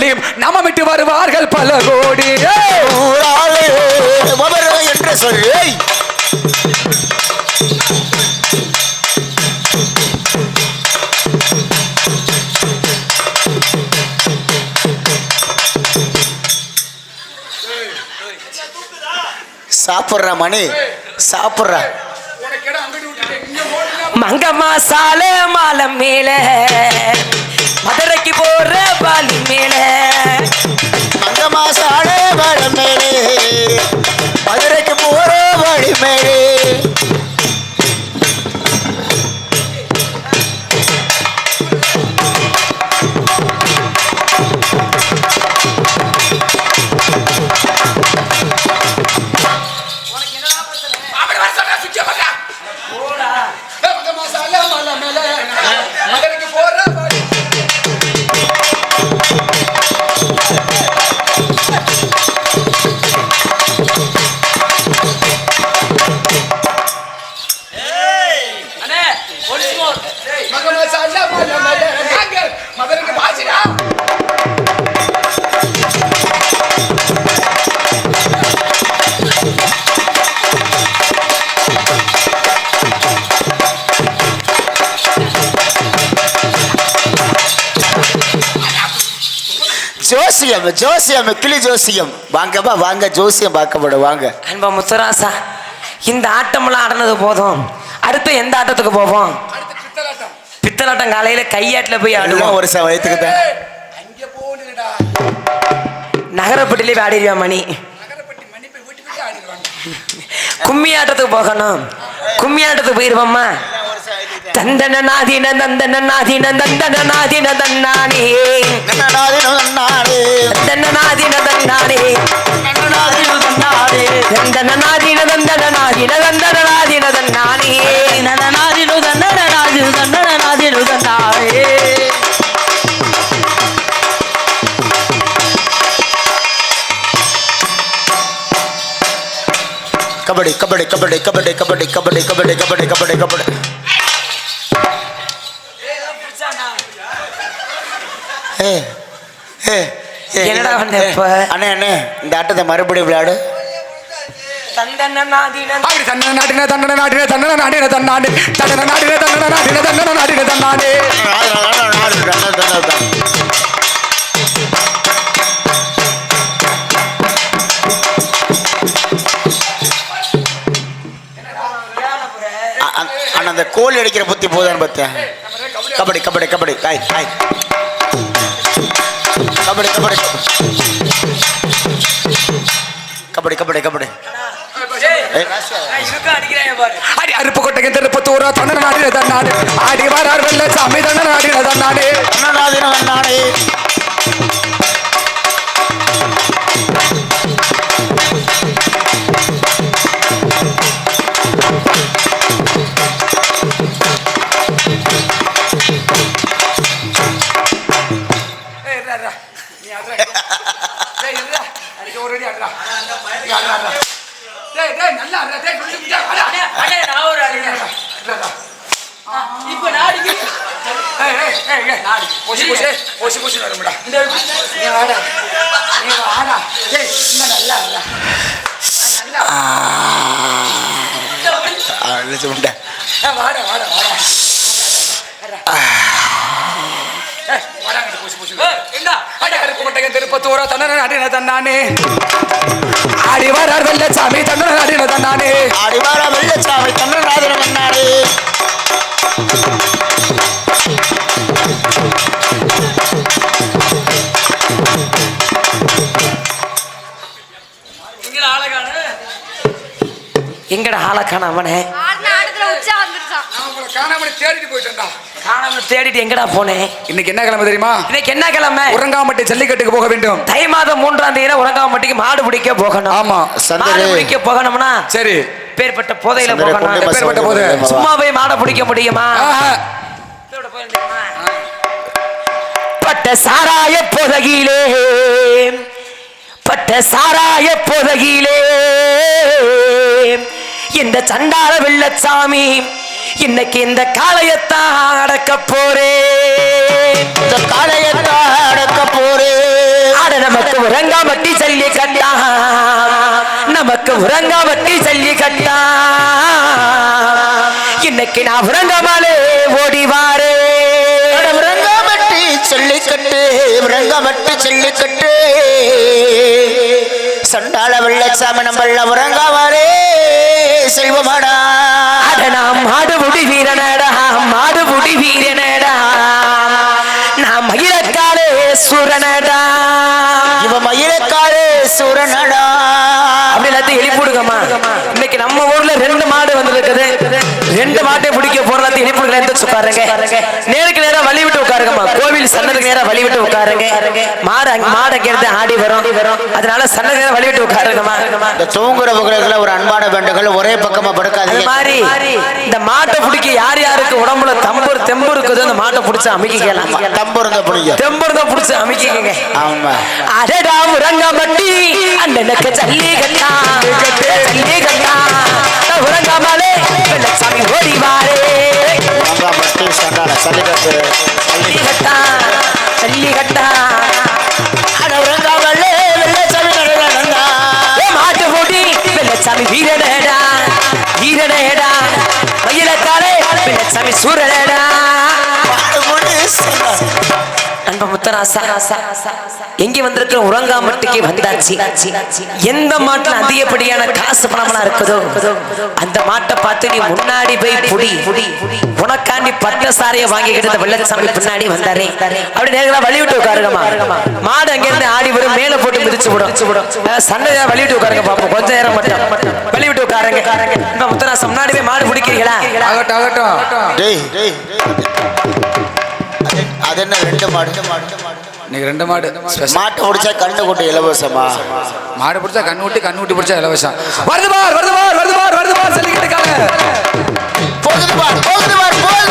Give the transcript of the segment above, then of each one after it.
சொல்லி நமமிட்டு வருவார்கள் பல கோடி. என்று சொல்லி சாப்பிட்ற மணி. சாப்பிட்ற. மங்கம்மா சாலை மாலம் மேலே. மதுரைக்கு போற பாலி மேல. மங்க மாசாலே வழி மேலே. மதுரைக்கு போற வழி மேலே. ஜோசியம் ஜோசியம் கிளி ஜோசியம் வாங்கப்பா வாங்க ஜோசியம் பார்க்கப்படும் வாங்க அன்பா முத்துராசா இந்த ஆட்டமெல்லாம் ஆடினது போதும் அடுத்து எந்த ஆட்டத்துக்கு போவோம் பித்தலாட்டம். காலையில கையாட்டுல போய் ஆடுவோம் ஒரு ச வயத்துக்கு தான். நகரப்பட்டிலே ஆடிடுவா மணி. கும்மி ஆட்டத்துக்கு போகணும் கும்மி ஆட்டத்துக்கு போயிருவோம்மா தந்தன நாதின தந்தன நாதின தந்தன நாதின தன்னானே நன்னாடினு நன்னாடே, தந்தன நாதின தன்னானே நன்னாடினு நன்னாடே. தந்தன நாதின தந்தன நாதின தந்தன நாதின தன்னானே நாதினு தன்னட நாதினு தன்னட நாதினு தன்னாரே கபடி கபடி கபடி கபடி கபடி கபடி கபடி கபடி கபடி கபடி. ஏ ஏ என்னடா பண்ண அண்ணே அண்ணே இந்த ஆட்டத்தை மறுபடியும் விளையாடு. தண்டன நாடின தண்டன நாடின தண்டன நாடின தண்டன நாடின தன்னாடு தண்டன நாடின தண்டன நாடின தண்டன நாடின தன்னாடு அண்ணா அந்த கோல் அடிக்கிற புத்தி போதான்னு பார்த்தேன் கபடி கபடி கபடி. காய் காய் கபடி கபடி. கபடி கபடி கபடி. அடி அருப்பு கொட்டை திருப்பத்தூரா தன்னன் நாடினதன் நாடு ஒரு அடி அடா டேய் டேய் நல்லா அடா டேய் கொஞ்சம் அடா. அடா நான் ஒரு அடி. அடா இப்போ நாடி ஏய் ஏய் ஏய் நாடி போசி போசி போசி போசி நடமடா இந்த நீ ஆடா. நீ ஆடா. ஆ. திருப்பத்தூரோ தன்னன அடின தன்னானே. அடிவாரார் வெள்ளச்சாமி தன்னன அடின தன்னானே. அடிவாரா வெள்ளச்சாமி தன்னன அடின தன்னானே. எங்கட ஆளை காணாமனே காணாம தேடிட்டு போயிட்டு காணாம தேடிட்டு எங்கடா போனேன் இன்னைக்கு என்ன கிழமை தெரியுமா? இன்னைக்கு என்ன கிழமை? உறங்காமட்டி ஜல்லிக்கட்டுக்கு போக வேண்டும். தை மாதம் மூன்றாம் தேதி உறங்காமட்டிக்கு மாடு பிடிக்க போகணும். ஆமா. மாடு பிடிக்க போகணும்னா சரி. பேர்பட்ட போதையில போகணும். எப்பேர்ப்பட்ட போதை? சும்மா போய் மாடை பிடிக்க முடியுமா? பட்ட சாராய பொதகிலே பட்ட சாராய பொதகிலே இந்த சண்டார வெள்ளச்சாமி இன்னைக்கு இந்த காளையத்தான் அடக்க போறேன் இந்த காளையத்தா அடக்க போறே. ஆட நமக்கு உறங்காமட்டி சொல்லி கட்டா. நமக்கு உறங்காமட்டி சொல்லி கட்டா. இன்னைக்கு நான் உறங்காமலே ஓடிவாரே விரங்காமட்டி சொல்லிக்கட்டு விரங்காமட்டி சொல்லிக்கட்டு சண்டாள வெள்ளச்சாமி நம்மள உறங்காமலே. செல்வமாடா. அட நாம் மாடுபுடி வீரனடா மாடுபுடி வீரனடா. நாம் மயிலக்காலே சூரனடா. இவ மயிலக்காரே சூரனடா. அப்படி எல்லாத்தையும் எழுப்பிடுங்கம்மா இன்னைக்கு நம்ம ஊர்ல ரெண்டு மாட்டை பிடிக்க போறதாத்தையும் எழுப்பிடுங்க எந்த உட்காருங்க. நேருக்கு நேரா வழி விட்டு உட்காருங்கம்மா. கோவில் சன்னதுக்கு நேரா வழி விட்டு உட்காருங்க. மாடு மாடு அங்க இருந்து ஆடி வரும். அதனால சன்னதுக்கு நேரா வழி விட்டு உட்காருங்கம்மா. இந்த தூங்குறவங்களுக்கு ஒரு அன்பான வேண்டுகள் ஒரே பக்கமா அது படுக்காதீங்க மாதிரி இந்த மாட்டை பிடிக்க யார் யாருக்கு உடம்புல தம்பு தெம்பு இருக்குதோ அந்த மாட்டை பிடிச்சு அமைக்கலாம் தம்பு இருந்த பிடிங்க தெம்பு இருந்தா பிடிச்சு அமைக்கிக்கங்க. ஆமா. அடடா உறங்காமட்டி அண்ணனுக்கு ஜல்லி கட்டா. ஜல்லி கட்டா ஓடிவாரே. வெள்ளச்சாமி ஓடி வாரே மட்டி சண்டாள சல்லிக்கட்டு மாட்டு போட்டி வெள்ளச்சாமி வீரனேடா வீரனேடா. மயிலக்காரே வெள்ளச்சாமி சூரனேடா. அன்ப முத்தராசா எங்க வந்திருக்கிற உறங்காமட்டுக்கு வந்தாச்சு. எந்த மாட்டுல அதிகப்படியான காசு பணமெல்லாம் இருக்குதோ அந்த மாட்டை பார்த்து நீ முன்னாடி போய் புடி. உனக்காண்டி பட்ட சாரைய வாங்கிக்கிட்டு வெள்ளச்சாமி பின்னாடி வந்தாரே. அப்படி நேரங்களா வழி விட்டு உட்காருங்கம்மா. மாடு அங்க இருந்து ஆடி வரும் மேல போட்டு மிதிச்சு விடும். சண்டையா வழி விட்டு உட்காருங்க பாப்போம் கொஞ்ச நேரம் மட்டும். வழி விட்டு உட்காருங்க. இந்த முத்தராசா முன்னாடி போய் மாடு பிடிக்கிறீங்களா ஆகட்டும் ஆகட்டும். அது- என்ன ரெண்டு மாடு? இன்னைக்கு ரெண்டு மாடு. மாட்டை பிடிச்சா கண்ணு கொண்டு இலவசமா? மாடு பிடிச்சா கண்ணு விட்டு கண்ணு விட்டு பிடிச்சா இலவசம். வருது பார் வருது பார் வருது பார் வருது பார் சொல்லிக்கிட்டு இருக்காங்க. போகுது பார் போகுது பார் போகுது.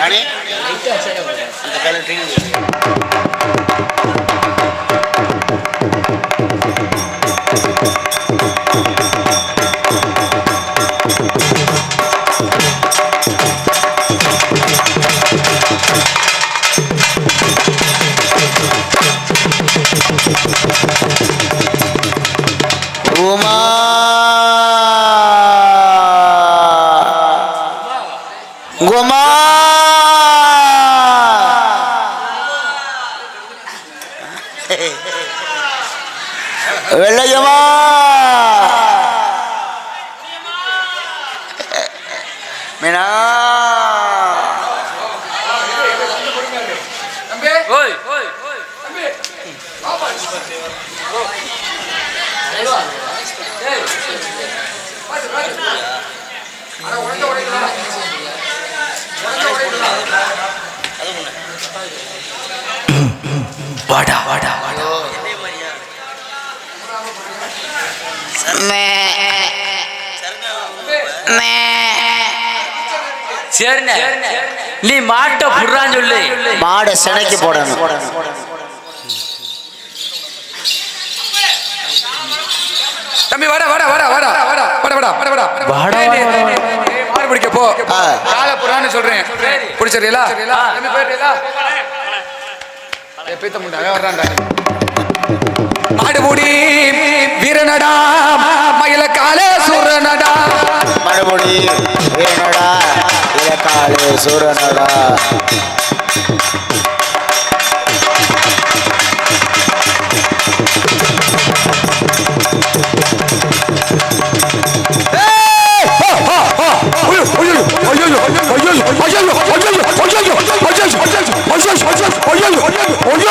மணி அந்த கையில ட்ரெயின் வெள்ளையம்மா மீனா தம்பி ஓய் தம்பி வாப்பா. ஏய், பாத்து, பாத்து. அட, உடைக்க, உடைக்கலாம். உடைக்க, உடைக்கலாம். வாடா சரிண்ணே நீ மாட்டை புடுறான்னு சொல்லு. மாடை சினைக்கு போடணும். தம்பி வாடா வாடா வாடா வாடா. வாடா வாடா வாடா வாடா. வாடா வாடா, மாடு பிடிக்க போ. காலை புறான்னு சொல்றேன். பேத்த முடியாது வர்றாண்டா மாடுபுடி வீரனடா மயிலக்காலே சூரனடா. மாடுபுடி வீரனடா மயிலக்காலே சூரனடா.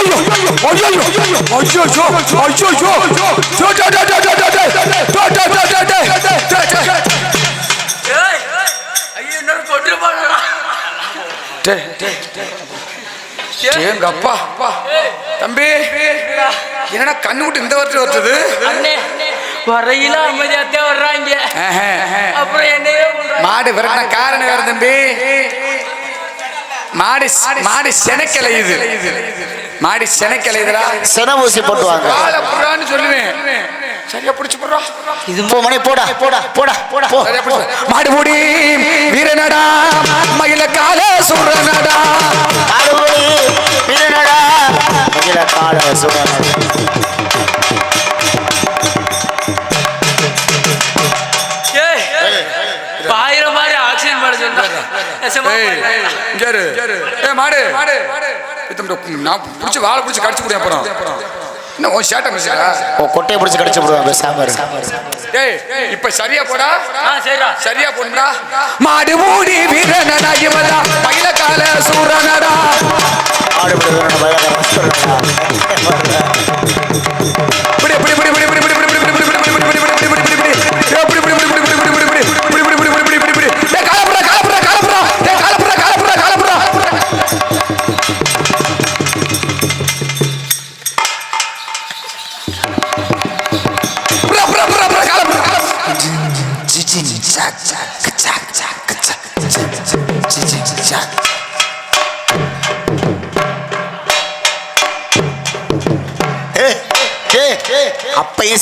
மயில காலே சூரனடா மறுபடி வேணடா இலக்காடு சூரனடா எங்க அப்பா தம்பி என்னடா கண்ணு விட்டு இந்த வருஷம் வருது வரையில அமைதியாத்தே வர்றாங்க அப்புறம் என்னையே. மாடு விரட்டின காரணம் வேற தம்பி மாடு மாடு செனக்கலை இது மாடி செனக்கலைதா சென ஊசி போட்டுவாங்க. சொல்லுவேன். சரியா பிடிச்சி போடுறா? இது போ மணி போடா போடா போடா போடா. போ. மாடு மூடி வீரனடா மகிழ கால சுரனடா மாடுபுடி வீரனடா மகிழ கால சுரனடா பாயிரம் மாதிரி ஆக்சிஜன் மாடு மாடு. நான் பிடிச்சி வாழை பிடிச்சி கடிச்சு போடுவேன் அப்புறம். என்ன உன் சேட்டை மிஸ்ஸா ஓ கொட்டையை பிடிச்சி கடிச்சு போடுவாங்க பேசாம இரு. ஏய் இப்ப சரியா போடா? ஆ சரிடா. சரியா போடுடா? மாடு மூடி வீரனடா இவதா மயில கால சூரனடா. ஆடுபடி வேணடா பயங்கர சூரனடா.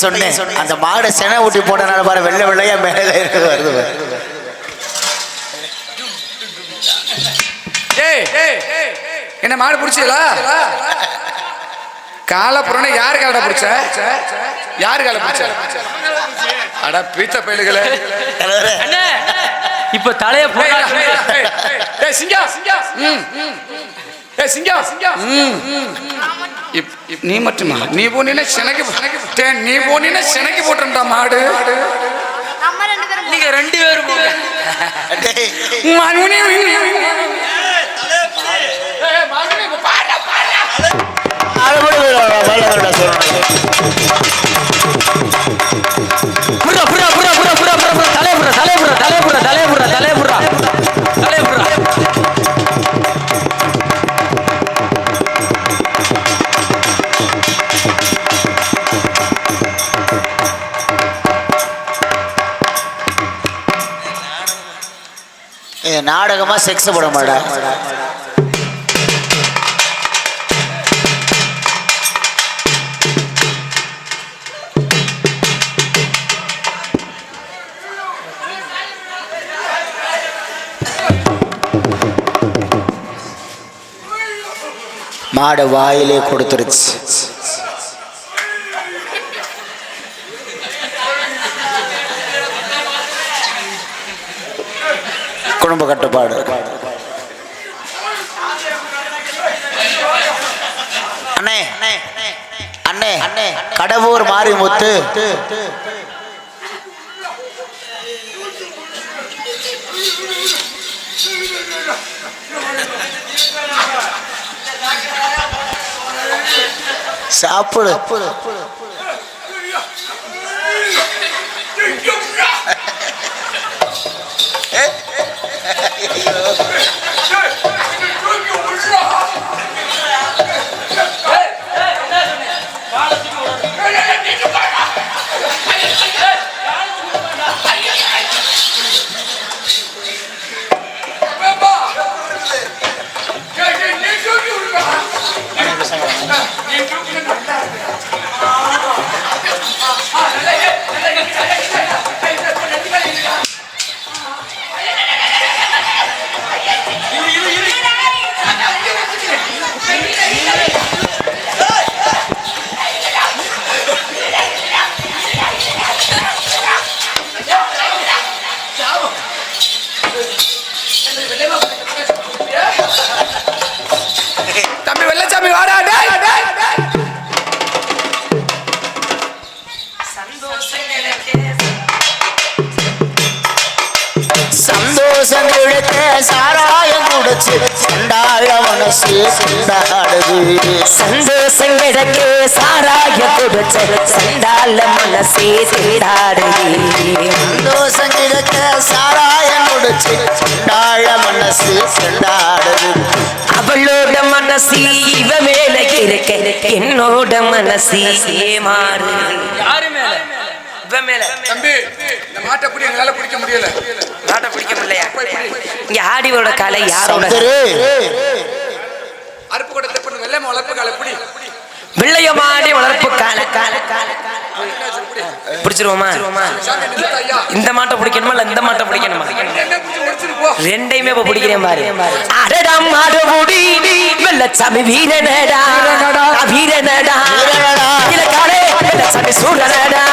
சொன்னேன். அந்த மாடு செனை ஊட்டி போட்டனால பாரு வெள்ளை வெள்ளையா மேலே இருக்கு வருது என்ன மாடு பிடிச்சீங்களா காலப்புறனை யாரு காலட பிடிச்ச? யாரு கால பிடிச்ச? அட பீத்த பயலுகளே. இப்ப தலைய ஏய், சிங்கா. சிங்கா ஏ சிங்கம் நீ மட்டுமா நீ போனீன்னா செனக்கு நீ போனீன்னா செனக்கு போட்டுருந்தா மாடு நீங்க ரெண்டு பேரும் பாட பாட நாடகமா செக்ஸ் போட மாட்டேன் மாடு வாயிலே கொடுத்துருச்சு. உடம்பு கட்டுப்பாடு. அண்ணே அண்ணே அண்ணே கடவுர் மாரிமுத்து சாப்பிடு. 마실 குடிச்சு சண்டாள மனசு கொண்டாடுது சந்தோஷம் கிடக்க சாராய குடிச்ச சண்டால மனசே திண்டாடுது சந்தோஷம் கிடைக்க சாராயம் குடிச்சு சண்டாள மனசு கொண்டாடுது அவளோட மனசு இவ மேல இருக்க என்னோட மனசு ஏமாறு யாரு மேல? இவ மேல தம்பி இந்த மாட்டை பிடி எங்களால பிடிக்க முடியல. நாட்டை பிடிக்க முடியலையா? இங்க ஆடியோட கலை யாரோட? சந்தரு அருப்பு கூட தெப்ப வெள்ளை வளர்ப்பு காலை பிடி. வெள்ளையமாடி வளர்ப்பு கால. கால கால பிடிச்சிருவோமா? சாமி நிறுத்து ஐயா இந்த மாட்டை பிடிக்கணுமா இல்ல இந்த மாட்டை பிடிக்கணுமா? ரெண்டையுமே இப்ப பிடிக்கிறேன் பாரு. அடடம் மாடுபுடி வெள்ளச்சாமி வீரனடா. வீரனடா. வீரனடா. சூரனடா.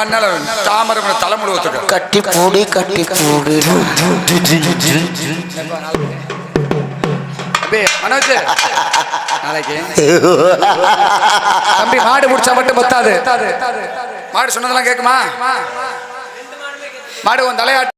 தன்னால தாமரை மேல தலை முழுவத்துக்கு. கட்டி பூடி கட்டி பூடி தம்பி, மனோஜ், நாளைக்கு. தம்பி மாடு முடிச்சா மட்டும் பத்தாது. மாடு சொன்னதெல்லாம் கேக்குமா? மாடு உன் தலையாட்டு